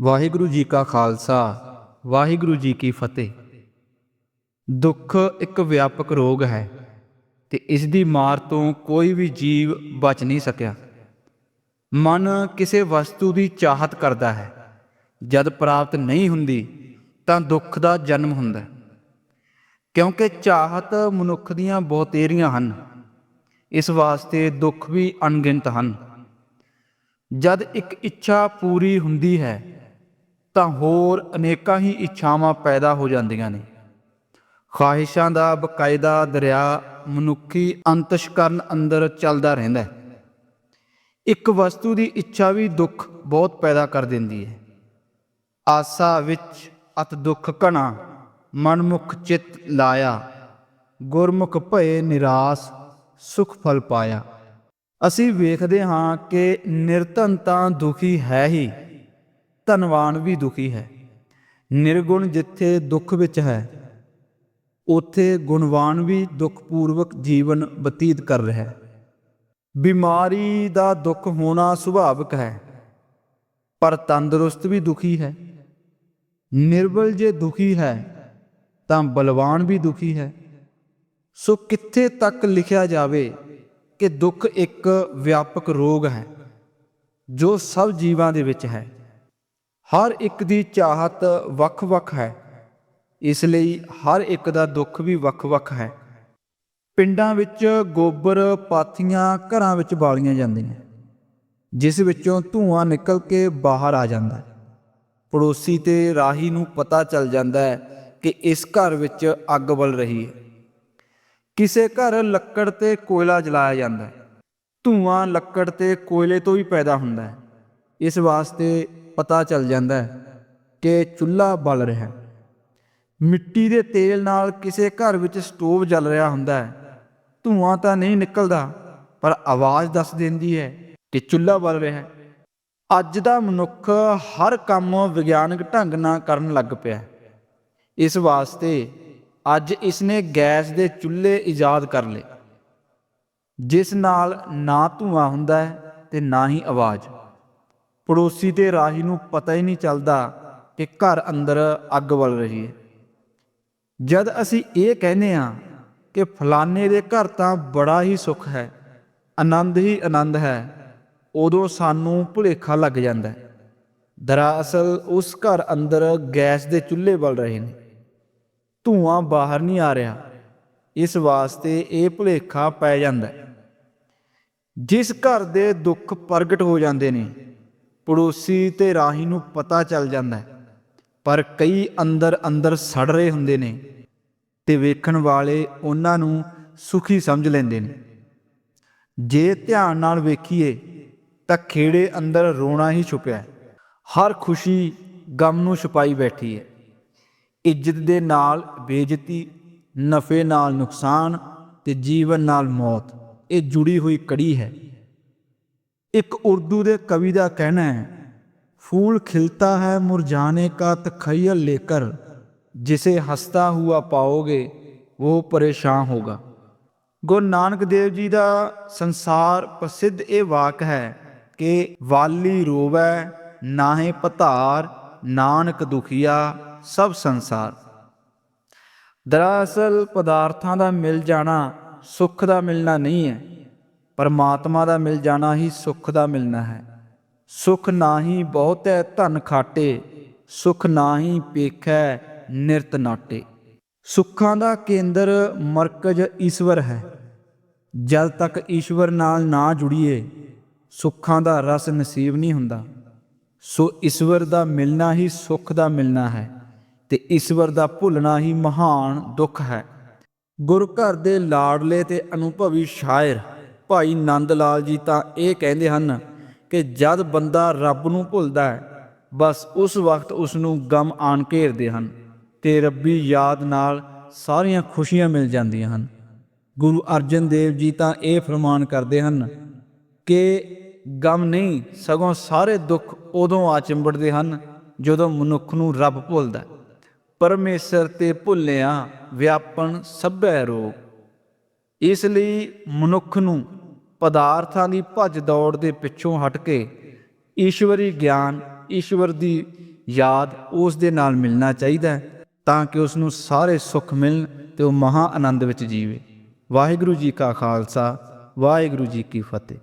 ਵਾਹਿਗੁਰੂ ਜੀ ਕਾ ਖਾਲਸਾ, ਵਾਹਿਗੁਰੂ ਜੀ ਕੀ ਫਤਿਹ। ਦੁੱਖ ਇੱਕ ਵਿਆਪਕ ਰੋਗ ਹੈ ਤੇ ਇਸ ਦੀ ਮਾਰ ਤੋਂ ਕੋਈ ਵੀ ਜੀਵ ਬਚ ਨਹੀਂ ਸਕਿਆ। ਮਨ ਕਿਸੇ ਵਸਤੂ ਦੀ ਚਾਹਤ ਕਰਦਾ ਹੈ। ਜਦ ਪ੍ਰਾਪਤ ਨਹੀਂ ਹੁੰਦੀ, ਤਾਂ ਦੁੱਖ ਦਾ ਜਨਮ ਹੁੰਦਾ ਕਿਉਂਕਿ ਚਾਹਤ ਮਨੁੱਖ ਦੀਆਂ ਬਹੁਤੇਰੀਆਂ ਹਨ। ਇਸ ਵਾਸਤੇ ਦੁੱਖ ਵੀ ਅਣਗਿਣਤ ਹਨ। ਜਦ ਇੱਕ ਇੱਛਾ ਪੂਰੀ ਹੁੰਦੀ ਹੈ ਤਾਂ ਹੋਰ ਅਨੇਕਾਂ ਹੀ ਇੱਛਾਵਾਂ ਪੈਦਾ ਹੋ ਜਾਂਦੀਆਂ ਨੇ। ਖਾਹਿਸ਼ਾਂ ਦਾ ਬਕਾਇਦਾ ਦਰਿਆ ਮਨੁੱਖੀ ਅੰਤਸ਼ਕਰਨ ਅੰਦਰ ਚੱਲਦਾ ਰਹਿੰਦਾ ਹੈ। ਇੱਕ ਵਸਤੂ ਦੀ ਇੱਛਾ ਵੀ ਦੁੱਖ ਬਹੁਤ ਪੈਦਾ ਕਰ ਦਿੰਦੀ ਹੈ। ਆਸਾ ਵਿੱਚ ਅਤ ਦੁੱਖ ਕਣਾ ਮਨਮੁਖ ਚਿਤ ਲਾਇਆ, ਗੁਰਮੁਖ ਭਏ ਨਿਰਾਸ, ਸੁਖ ਫਲ ਪਾਇਆ। ਅਸੀਂ ਵੇਖਦੇ ਹਾਂ ਕਿ ਨਿਰਧਨ ਤਾਂ ਦੁਖੀ ਹੈ ਹੀ। ਧਨਵਾਨ ਵੀ ਦੁਖੀ ਹੈ। ਨਿਰਗੁਣ ਜਿੱਥੇ ਦੁੱਖ ਵਿੱਚ ਹੈ, ਉੱਥੇ ਗੁਣਵਾਨ ਵੀ ਦੁੱਖਪੂਰਵਕ ਜੀਵਨ ਬਤੀਤ ਕਰ ਰਿਹਾ ਹੈ। ਬਿਮਾਰੀ ਦਾ ਦੁੱਖ ਹੋਣਾ ਸੁਭਾਵਿਕ ਹੈ, ਪਰ ਤੰਦਰੁਸਤ ਵੀ ਦੁਖੀ ਹੈ। ਨਿਰਬਲ ਜੇ ਦੁਖੀ ਹੈ, ਤਾਂ ਬਲਵਾਨ ਵੀ ਦੁਖੀ ਹੈ। ਸੋ ਕਿੱਥੇ ਤੱਕ ਲਿਖਿਆ ਜਾਵੇ ਕਿ ਦੁੱਖ ਇੱਕ ਵਿਆਪਕ ਰੋਗ ਹੈ, ਜੋ ਸਭ ਜੀਵਾਂ ਦੇ ਵਿੱਚ ਹੈ। ਹਰ ਇੱਕ ਦੀ ਚਾਹਤ ਵੱਖ-ਵੱਖ ਹੈ। ਇਸ ਲਈ ਹਰ ਇੱਕ ਦਾ ਦੁੱਖ ਵੀ ਵੱਖ-ਵੱਖ ਹੈ। ਪਿੰਡਾਂ ਵਿੱਚ ਗੋਬਰ ਪਾਥੀਆਂ ਘਰਾਂ ਵਿੱਚ ਬਾਲੀਆਂ ਜਾਂਦੀਆਂ। ਜਿਸ ਵਿੱਚੋਂ ਧੂਆਂ ਨਿਕਲ ਕੇ ਬਾਹਰ ਆ ਜਾਂਦਾ ਹੈ। ਪੜੋਸੀ ਤੇ ਰਾਹੀ ਨੂੰ ਪਤਾ ਚੱਲ ਜਾਂਦਾ ਹੈ ਕਿ ਇਸ ਘਰ ਵਿੱਚ ਅੱਗ ਬਲ ਰਹੀ ਹੈ। ਕਿਸੇ ਘਰ ਲੱਕੜ ਤੇ ਕੋਇਲਾ ਜਲਾਇਆ ਜਾਂਦਾ ਹੈ। ਧੂਆਂ ਲੱਕੜ ਤੇ ਕੋਇਲੇ ਤੋਂ ਹੀ ਪੈਦਾ ਹੁੰਦਾ ਹੈ। ਇਸ ਵਾਸਤੇ ਪਤਾ ਚੱਲ ਜਾਂਦਾ ਹੈ ਕਿ ਚੁੱਲ੍ਹਾ ਬਲ ਰਿਹਾ ਹੈ। ਮਿੱਟੀ ਦੇ ਤੇਲ ਨਾਲ ਕਿਸੇ ਘਰ ਵਿੱਚ ਸਟੋਵ ਜਲ ਰਿਹਾ ਹੁੰਦਾ ਹੈ। ਧੂਆਂ ਤਾਂ ਨਹੀਂ ਨਿਕਲਦਾ, ਪਰ ਆਵਾਜ਼ ਦੱਸ ਦਿੰਦੀ ਹੈ ਕਿ ਚੁੱਲ੍ਹਾ ਬਲ ਰਿਹਾ ਹੈ। ਅੱਜ ਦਾ ਮਨੁੱਖ ਹਰ ਕੰਮ ਵਿਗਿਆਨਕ ਢੰਗ ਨਾਲ ਕਰਨ ਲੱਗ ਪਿਆ ਇਸ ਵਾਸਤੇ ਅੱਜ ਇਸਨੇ ਗੈਸ ਦੇ ਚੁੱਲ੍ਹੇ ਇਜਾਦ ਕਰ ਲਏ। ਜਿਸ ਨਾਲ ਨਾ ਧੂਆਂ ਹੁੰਦਾ ਹੈ ਤੇ ਨਾ ਹੀ ਆਵਾਜ਼। ਪੜੋਸੀ ਤੇ ਰਾਹੀ ਨੂੰ ਪਤਾ ਹੀ ਨਹੀਂ ਚੱਲਦਾ ਕਿ ਘਰ ਅੰਦਰ ਅੱਗ ਬਲ ਰਹੀ ਹੈ। ਜਦ ਅਸੀਂ ਇਹ ਕਹਿੰਦੇ ਹਾਂ ਕਿ ਫਲਾਣੇ ਦੇ ਘਰ ਤਾਂ ਬੜਾ ਹੀ ਸੁੱਖ ਹੈ, ਆਨੰਦ ਹੀ ਆਨੰਦ ਹੈ, ਉਦੋਂ ਸਾਨੂੰ ਭੁਲੇਖਾ ਲੱਗ ਜਾਂਦਾ ਹੈ। ਦਰਅਸਲ ਉਸ ਘਰ ਅੰਦਰ ਗੈਸ ਦੇ ਚੁੱਲ੍ਹੇ ਬਲ ਰਹੇ ਨੇ। ਧੂਆਂ ਬਾਹਰ ਨਹੀਂ ਆ ਰਿਹਾ, ਇਸ ਵਾਸਤੇ ਇਹ ਭੁਲੇਖਾ ਪੈ ਜਾਂਦਾ ਜਿਸ ਘਰ ਦੇ ਦੁੱਖ ਪ੍ਰਗਟ ਹੋ ਜਾਂਦੇ ਨੇ ਪੜੋਸੀ ਤੇ ਰਾਹੀ ਨੂੰ ਪਤਾ ਚੱਲ ਜਾਂਦਾ ਹੈ। ਪਰ ਕਈ ਅੰਦਰ ਅੰਦਰ ਸੜ ਰਹੇ ਹੁੰਦੇ ਨੇ ਤੇ ਵੇਖਣ ਵਾਲੇ ਉਹਨਾਂ ਨੂੰ ਸੁਖੀ ਸਮਝ ਲੈਂਦੇ ਨੇ। ਜੇ ਧਿਆਨ ਨਾਲ ਵੇਖੀਏ ਤਾਂ ਖੇੜੇ ਅੰਦਰ ਰੋਣਾ ਹੀ ਛੁਪਿਆ ਹੈ। ਹਰ ਖੁਸ਼ੀ ਗਮ ਨੂੰ ਛੁਪਾਈ ਬੈਠੀ ਹੈ। ਇੱਜ਼ਤ ਦੇ ਨਾਲ ਬੇਇੱਜ਼ਤੀ, ਨਫੇ ਨਾਲ ਨੁਕਸਾਨ ਤੇ ਜੀਵਨ ਨਾਲ ਮੌਤ, ਇਹ ਜੁੜੀ ਹੋਈ ਕੜੀ ਹੈ। ਇੱਕ ਉਰਦੂ ਦੇ ਕਵੀ ਦਾ ਕਹਿਣਾ ਹੈ फूल खिलता है मुरझाने का तखयल लेकर जिसे हंसता हुआ पाओगे वो परेशान होगा ਗੁਰੂ ਨਾਨਕ ਦੇਵ ਜੀ ਦਾ ਸੰਸਾਰ ਪ੍ਰਸਿੱਧ ਇਹ ਵਾਕ ਹੈ ਕਿ ਵਾਲੀ ਰੋਵੈ ਨਾਹੇ ਪਧਾਰ ਨਾਨਕ ਦੁਖੀਆ ਸਭ ਸੰਸਾਰ ਦਰਅਸਲ ਪਦਾਰਥਾਂ ਦਾ ਮਿਲ ਜਾਣਾ ਸੁੱਖ ਦਾ ਮਿਲਣਾ ਨਹੀਂ ਹੈ ਪਰਮਾਤਮਾ ਦਾ ਮਿਲ ਜਾਣਾ ਹੀ ਸੁੱਖ ਦਾ ਮਿਲਣਾ ਹੈ। ਸੁਖ ਨਾਹੀ ਹੈ ਧਨ ਖਾਟੇ, ਸੁਖ ਨਾਹੀ ਪੇਖੈ ਨਿਰਤ ਨਾਟੇ। ਸੁੱਖਾਂ ਦਾ ਕੇਂਦਰ ਮਰਕਜ਼ ਈਸ਼ਵਰ ਹੈ। ਜਦ ਤੱਕ ਈਸ਼ਵਰ ਨਾਲ ਨਾ ਜੁੜੀਏ, ਸੁੱਖਾਂ ਦਾ ਰਸ ਨਸੀਬ ਨਹੀਂ ਹੁੰਦਾ। ਸੋ ਈਸ਼ਵਰ ਦਾ ਮਿਲਣਾ ਹੀ ਸੁੱਖ ਦਾ ਮਿਲਣਾ ਹੈ ਤੇ ਈਸ਼ਵਰ ਦਾ ਭੁੱਲਣਾ ਹੀ ਮਹਾਨ ਦੁੱਖ ਹੈ। ਗੁਰੂ ਘਰ ਦੇ ਲਾਡਲੇ ਤੇ ਅਨੁਭਵੀ ਸ਼ਾਇਰ ਭਾਈ ਨੰਦ ਲਾਲ ਜੀ ਤਾਂ ਇਹ ਕਹਿੰਦੇ ਹਨ ਕਿ ਜਦ ਬੰਦਾ ਰੱਬ ਨੂੰ ਭੁੱਲਦਾ ਹੈ, ਬਸ ਉਸ ਵਕਤ ਉਸ ਨੂੰ ਗਮ ਆਣ ਘੇਰਦੇ ਹਨ ਤੇ ਰੱਬੀ ਯਾਦ ਨਾਲ ਸਾਰੀਆਂ ਖੁਸ਼ੀਆਂ ਮਿਲ ਜਾਂਦੀਆਂ ਹਨ। ਗੁਰੂ ਅਰਜਨ ਦੇਵ ਜੀ ਤਾਂ ਇਹ ਫਰਮਾਨ ਕਰਦੇ ਹਨ ਕਿ ਗਮ ਨਹੀਂ, ਸਗੋਂ ਸਾਰੇ ਦੁੱਖ ਉਦੋਂ ਆ ਚਿੰਬੜਦੇ ਹਨ ਜਦੋਂ ਮਨੁੱਖ ਨੂੰ ਰੱਬ ਭੁੱਲਦਾ ਪਰਮੇਸ਼ਰ ਤੇ ਭੁੱਲਿਆ ਵਿਆਪਨ ਸਭੈ ਰੋਗ। ਇਸ ਲਈ ਮਨੁੱਖ ਨੂੰ ਪਦਾਰਥਾਂ ਦੀ ਭੱਜ ਦੌੜ ਦੇ ਪਿੱਛੋਂ ਹਟ ਕੇ ਈਸ਼ਵਰੀ ਗਿਆਨ, ਈਸ਼ਵਰ ਦੀ ਯਾਦ ਉਸ ਦੇ ਨਾਲ ਮਿਲਣਾ ਚਾਹੀਦਾ ਹੈ ਤਾਂ ਕਿ ਉਸ ਨੂੰ ਸਾਰੇ ਸੁੱਖ ਮਿਲਣ ਤੇ ਉਹ ਮਹਾ ਆਨੰਦ ਵਿੱਚ ਜੀਵੇ। ਵਾਹਿਗੁਰੂ ਜੀ ਕਾ ਖਾਲਸਾ, ਵਾਹਿਗੁਰੂ ਜੀ ਕੀ ਫਤਿਹ।